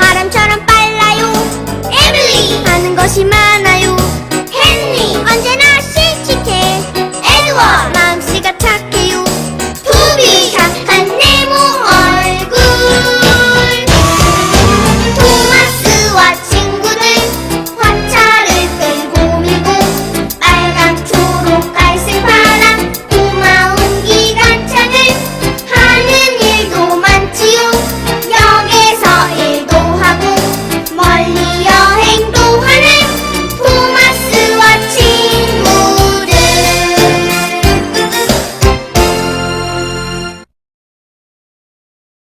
மரம்